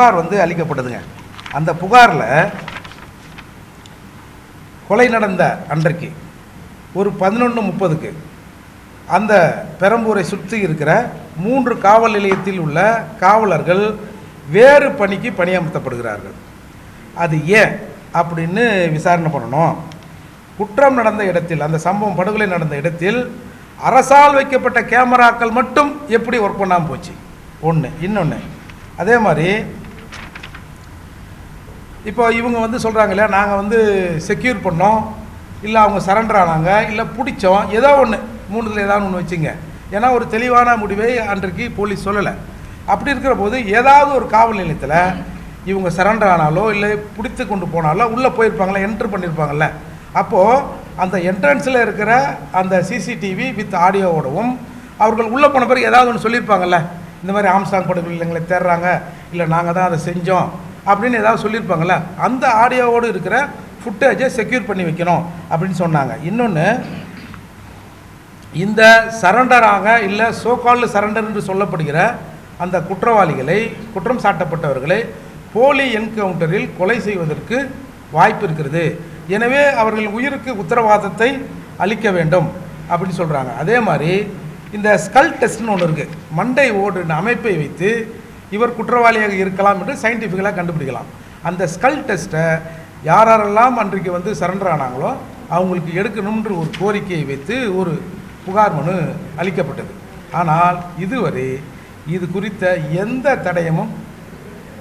புகார் வந்து அளிக்கப்பட்டதுங்க. அந்த புகாரில் கொலை நடந்த அன்றைக்கு ஒரு பதினொன்று முப்பதுக்கு அந்த பெரம்பூரை சுற்றி இருக்கிற மூன்று காவல் நிலையத்தில் உள்ள காவலர்கள் வேறு பணிக்கு பணியமர்த்தப்படுகிறார்கள். அது ஏன் அப்படின்னு விசாரணை பண்ணணும். குற்றம் நடந்த இடத்தில் அந்த சம்பவம் படுகொலை நடந்த இடத்தில் அரசால் வைக்கப்பட்ட கேமராக்கள் மட்டும் எப்படி ஒர்க் பண்ணாமல் போச்சு? ஒன்று இன்னொன்று அதே மாதிரி இப்போ இவங்க வந்து சொல்கிறாங்க இல்லையா நாங்கள் வந்து செக்யூர் பண்ணோம் இல்லை அவங்க சரண்டர் ஆனாங்க இல்லை பிடிச்சோம் ஏதோ ஒன்று மூணுத்தில் ஏதாவது ஒன்று வச்சுங்க. ஏன்னா ஒரு தெளிவான முடிவை அன்றைக்கு போலீஸ் சொல்லலை. அப்படி இருக்கிற போது ஏதாவது ஒரு காவல் நிலையத்தில் இவங்க சரண்டர் ஆனாலோ இல்லை பிடித்து கொண்டு போனாலோ உள்ளே போயிருப்பாங்களா என்ட்ரு பண்ணியிருப்பாங்கல்ல அப்போது அந்த என்ட்ரன்ஸில் இருக்கிற அந்த சிசிடிவி வித் ஆடியோவோடவும் அவர்கள் உள்ளே போன பிறகு ஏதாவது ஒன்று சொல்லியிருப்பாங்கல்ல. இந்த மாதிரி ஆம்சாங் படுகொலை எங்களை தேடுறாங்க இல்லை நாங்கள் தான் அதை செஞ்சோம் அப்படின்னு ஏதாவது சொல்லியிருப்பாங்களே அந்த ஆடியோவோடு இருக்கிற ஃபுட்டேஜை செக்யூர் பண்ணி வைக்கணும் அப்படின்னு சொன்னாங்க. இன்னொன்று இந்த சரண்டராக இல்லை சோகால்டு சரண்டர் என்று சொல்லப்படுகிற அந்த குற்றவாளிகளை குற்றம் சாட்டப்பட்டவர்களை போலி என்கவுண்டரில் கொலை செய்வதற்கு வாய்ப்பு இருக்கிறது. எனவே அவர்கள் உயிருக்கு உத்தரவாதத்தை அளிக்க வேண்டும் அப்படின்னு சொல்கிறாங்க அதே மாதிரி இந்த ஸ்கல் டெஸ்ட்னு ஒன்று இருக்குது மண்டை ஓடு அமைப்பை வைத்து இவர் குற்றவாளியாக இருக்கலாம் என்று சயின்டிஃபிக்கலாக கண்டுபிடிக்கலாம். அந்த ஸ்கல் டெஸ்ட்டை யார் யாரெல்லாம் அன்றைக்கு வந்து சரண்டர் ஆனாங்களோ அவங்களுக்கு எடுக்கணும்ன்ற ஒரு கோரிக்கையை வைத்து ஒரு புகார் மனு அளிக்கப்பட்டது. ஆனால் இதுவரை இது குறித்த எந்த தடயமும்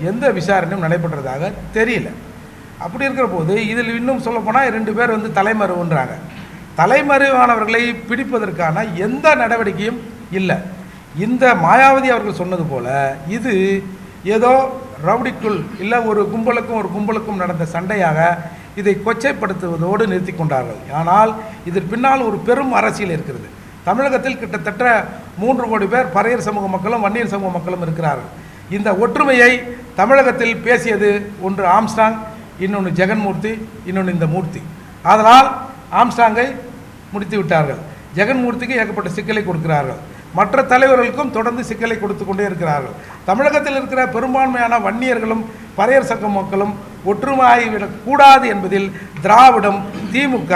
எந்த விசாரணையும் நடைபெற்றதாக தெரியல. அப்படி இருக்கிற போது இதில் இன்னும் சொல்லப்போனால் ரெண்டு பேர் வந்து தலைமறைவுன்றாங்க. தலைமறைவானவர்களை பிடிப்பதற்கான எந்த நடவடிக்கையும் இல்லை. இந்த மாயாவதி அவர்கள் சொன்னது போல இது ஏதோ ரவுடிக்குள் இல்லை ஒரு கும்பலுக்கும் ஒரு கும்பலுக்கும் நடந்த சண்டையாக இதை கொச்சைப்படுத்துவதோடு நிறுத்தி கொண்டார்கள். ஆனால் இதற்கு பின்னால் ஒரு பெரும் அரசியல் இருக்கிறது. தமிழகத்தில் கிட்டத்தட்ட மூன்று கோடி பேர் பறையர் சமூக மக்களும் வன்னியர் சமூக மக்களும் இருக்கிறார்கள். இந்த ஒற்றுமையை தமிழகத்தில் பேசியது ஒன்று ஆம்ஸ்டாங் இன்னொன்று ஜெகன்மூர்த்தி இன்னொன்று இந்த மூர்த்தி. அதனால் ஆம்ஸ்டாங்கை முடித்து விட்டார்கள் ஜெகன்மூர்த்திக்கு ஏகப்பட்ட சிக்கலை கொடுக்கிறார்கள். மற்ற தலைவர்களுக்கும் தொடர்ந்து சிக்கலை கொடுத்து கொண்டே இருக்கிறார்கள். தமிழகத்தில் இருக்கிற பெரும்பான்மையான வன்னியர்களும் பறையர் சங்க மக்களும் ஒற்றுமையாகிவிடக் கூடாது என்பதில் திராவிடம் திமுக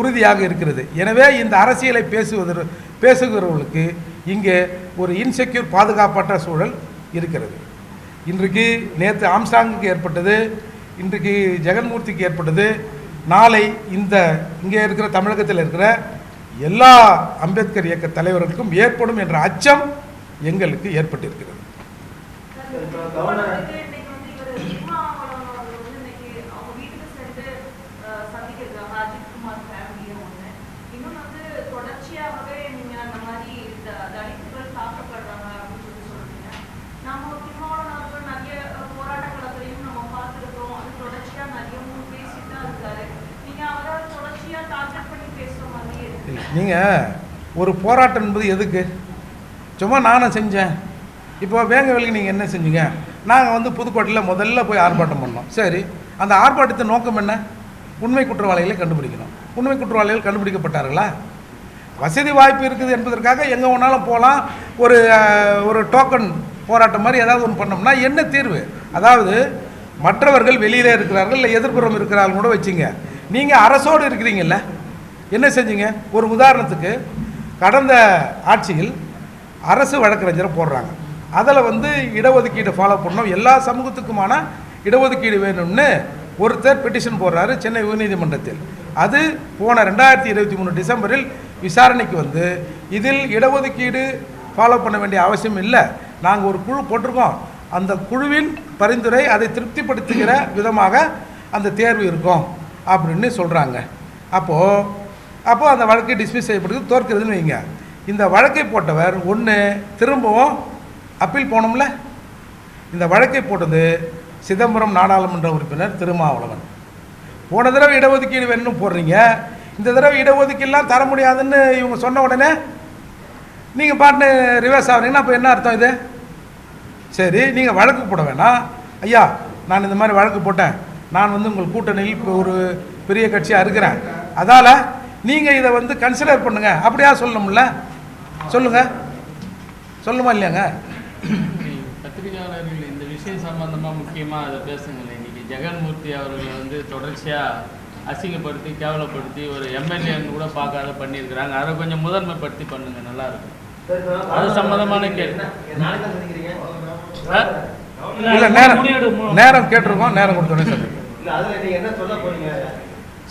உறுதியாக இருக்கிறது. எனவே இந்த அரசியலை பேசுவதற்கு பேசுகிறவர்களுக்கு இங்கே ஒரு இன்செக்யூர் பாதுகாப்பற்ற சூழல் இருக்கிறது. இன்றைக்கு நேற்று ஆம்சாங்குக்கு ஏற்பட்டது இன்றைக்கு ஜெகன்மூர்த்திக்கு ஏற்பட்டது. நாளை இந்த இங்கே இருக்கிற தமிழகத்தில் இருக்கிற எல்லா அம்பேத்கர் இயக்க தலைவர்களுக்கும் ஏற்படும் என்ற அச்சம் எங்களுக்கு ஏற்பட்டிருக்கிறது. நீங்கள் ஒரு போராட்டம் என்பது எதுக்கு? சும்மா நானும் செஞ்சேன். இப்போ வேங்கவேலுக்கு நீங்கள் என்ன செஞ்சீங்க? நாங்கள் வந்து புதுக்கோட்டையில் முதல்ல போய் ஆர்ப்பாட்டம் பண்ணோம். சரி அந்த ஆர்ப்பாட்டத்தின் நோக்கம் என்ன? உண்மை குற்றவாளிகளை கண்டுபிடிக்கணும். உண்மை குற்றவாளிகள் கண்டுபிடிக்கப்பட்டார்களா? வசதி வாய்ப்பு இருக்குது என்பதற்காக எங்கே வேணாலும் போகலாம் ஒரு ஒரு டோக்கன் போராட்டம் மாதிரி ஏதாவது ஒன்று பண்ணோம்னா என்ன தீர்வு? அதாவது மற்றவர்கள் வெளியிலே இருக்கிறார்கள் இல்லை எதிர்ப்புறம் இருக்கிறார்கள் கூட வச்சுங்க. நீங்கள் அரசோடு இருக்கிறீங்கல்ல? என்ன செஞ்சீங்க? ஒரு உதாரணத்துக்கு கடந்த ஆட்சியில் அரசு வழக்கறிஞரை போடுறாங்க. அதில் வந்து இடஒதுக்கீடு ஃபாலோ பண்ணோம் எல்லா சமூகத்துக்குமான இடஒதுக்கீடு வேணும்னு ஒருத்தர் பெட்டிஷன் போடுறாரு சென்னை உயர்நீதிமன்றத்தில். அது போன ரெண்டாயிரத்தி இருபத்தி மூணு டிசம்பரில் விசாரணைக்கு வந்து இதில் இடஒதுக்கீடு ஃபாலோ பண்ண வேண்டிய அவசியம் இல்லை. நாங்கள் ஒரு குழு போட்டிருக்கோம். அந்த குழுவின் பரிந்துரை அதை திருப்திப்படுத்துகிற விதமாக அந்த தேர்வு இருக்கும் அப்படின்னு சொல்கிறாங்க அப்போது அப்போது அந்த வழக்கை டிஸ்மிஸ் செய்யப்படுது தோற்கிறதுன்னு வைங்க. இந்த வழக்கை போட்டவர் ஒன்று திரும்பவும் அப்பீல் போனோம்ல இந்த வழக்கை போட்டது சிதம்பரம் நாடாளுமன்ற உறுப்பினர் திருமாவளவன். போன தடவை இடஒதுக்கீடு வேணும்னு போடுறீங்க. இந்த தடவை இடஒதுக்கீடுலாம் தர முடியாதுன்னு இவங்க சொன்ன உடனே நீங்கள் பாட்டு ரிவர்ஸ் ஆகுறீங்கன்னா அப்போ என்ன அர்த்தம் இது? சரி நீங்கள் வழக்கு போட வேணாம். ஐயா நான் இந்த மாதிரி வழக்கு போட்டேன். நான் வந்து உங்கள் கூட்டணியில் இப்போ ஒரு பெரிய கட்சியாக இருக்கிறேன். அதால் நீங்கள் இதை வந்து கன்சிடர் பண்ணுங்க. அப்படியா சொல்லணும்ல? சொல்லுங்கள் சொல்லுமா இல்லையாங்க? பத்திரிகையாளர்கள் இந்த விஷயம் சம்பந்தமா முக்கியமா அதை பேசுங்களேன். இன்னைக்கு ஜெகன்மூர்த்தி அவர்களை வந்து தொடர்ச்சியா அசிங்கப்படுத்தி கேவலப்படுத்தி ஒரு எம்எல்ஏன்னு கூட பார்க்காத பண்ணியிருக்கிறாங்க. அதை கொஞ்சம் முதன்மைப்படுத்தி பண்ணுங்க. நல்லா இருக்கும். அது சம்பந்தமான கேள்வி. இல்லை நேரம் நேரம் கேட்டிருக்கோம். நேரம் கொடுத்தோன்னே சொல்லுங்கள்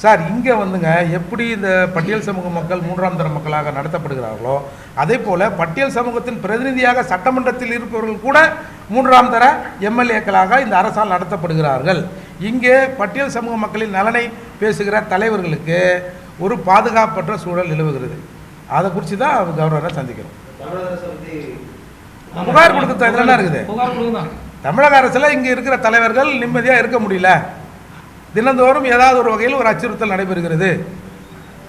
சார் இங்கே வந்துங்க எப்படி இந்த பட்டியல் சமூக மக்கள் மூன்றாம் தர மக்களாக நடத்தப்படுகிறார்களோ அதே போல் பட்டியல் சமூகத்தின் பிரதிநிதியாக சட்டமன்றத்தில் இருப்பவர்கள் கூட மூன்றாம் தர எம்எல்ஏக்களாக இந்த அரசால் நடத்தப்படுகிறார்கள். இங்கே பட்டியல் சமூக மக்களின் நலனை பேசுகிற தலைவர்களுக்கு ஒரு பாதுகாப்பற்ற சூழல் நிலவுகிறது. அதை குறித்து தான் கவர்னரை சந்திக்கிறோம். புகார் கொடுக்க இதில் என்ன இருக்குது? தமிழக அரசில் இங்கே இருக்கிற தலைவர்கள் நிம்மதியாக இருக்க முடியல. தினந்தோறும் ஏதாவது ஒரு வகையில் ஒரு அச்சுறுத்தல் நடைபெறுகிறது.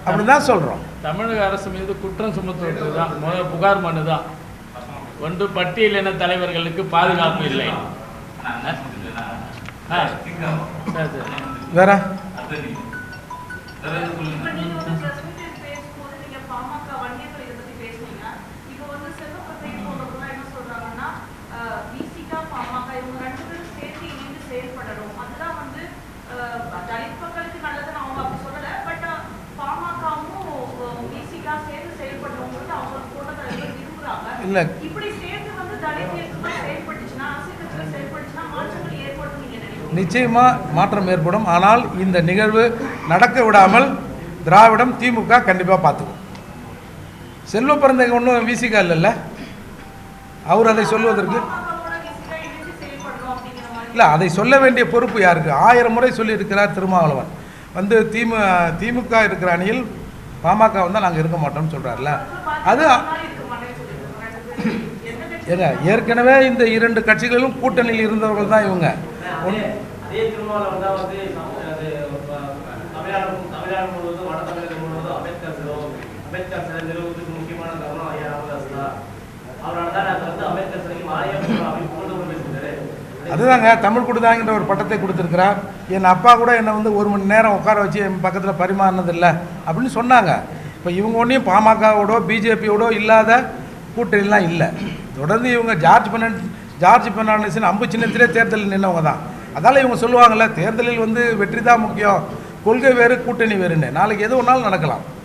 அப்படின்னு தான் சொல்கிறோம் தமிழக அரசு மீது குற்றம் சுமத்துவது தான் முதல் புகார் மனு தான் ஒன்று பட்டியலின தலைவர்களுக்கு பாதுகாப்பு இல்லை. வேற? நினைக்கிறீங்க? நிச்சயமாக மாற்றம் ஏற்படும். ஆனால் இந்த நிகழ்வு நடக்க விடாமல் திராவிடம் திமுக கண்டிப்பாக பார்த்துக்கும். செல்வ பிறந்தங்க ஒன்றும் விசிகா இல்லைல்ல. அவர் அதை சொல்வதற்கு இல்லை அதை சொல்ல வேண்டிய பொறுப்பு யாருக்கு? ஆயிரம் முறை சொல்லியிருக்கிறார் திருமாவளவன். வந்து திமு திமுக இருக்கிற அணியில் பாமக வந்தால் நாங்கள் இருக்க மாட்டோம்னு சொல்கிறார்ல அது ஏங்க ஏற்கனவே இந்த இரண்டு கட்சிகளிலும் கூட்டணியில் இருந்தவர்கள் தான் இவங்க. அதுதாங்க தமிழ் கொடுத்தாங்கிற ஒரு பட்டத்தை கொடுத்துருக்கிறார். என் அப்பா கூட என்னை வந்து ஒரு மணி நேரம் உட்கார வச்சு என் பக்கத்தில் பரிமாறினது இல்லை அப்படின்னு சொன்னாங்க. இப்போ இவங்க ஒன்றையும் பாமகவோடோ பிஜேபியோடோ இல்லாத கூட்டணிலாம் இல்லை. தொடர்ந்து இவங்க ஜார்ஜ் பெர்னாண்ட் ஜார்ஜ் பெர்னாண்டஸின் அம்பு சின்னத்திலே தேர்தலில் நின்றவங்க தான். அதால் இவங்க சொல்லுவாங்கள்ல தேர்தலில் வந்து வெற்றி தான் முக்கியம் கொள்கை வேறு கூட்டணி வேறுன்னு. நாளைக்கு எது ஒன்றாலும் நடக்கலாம்.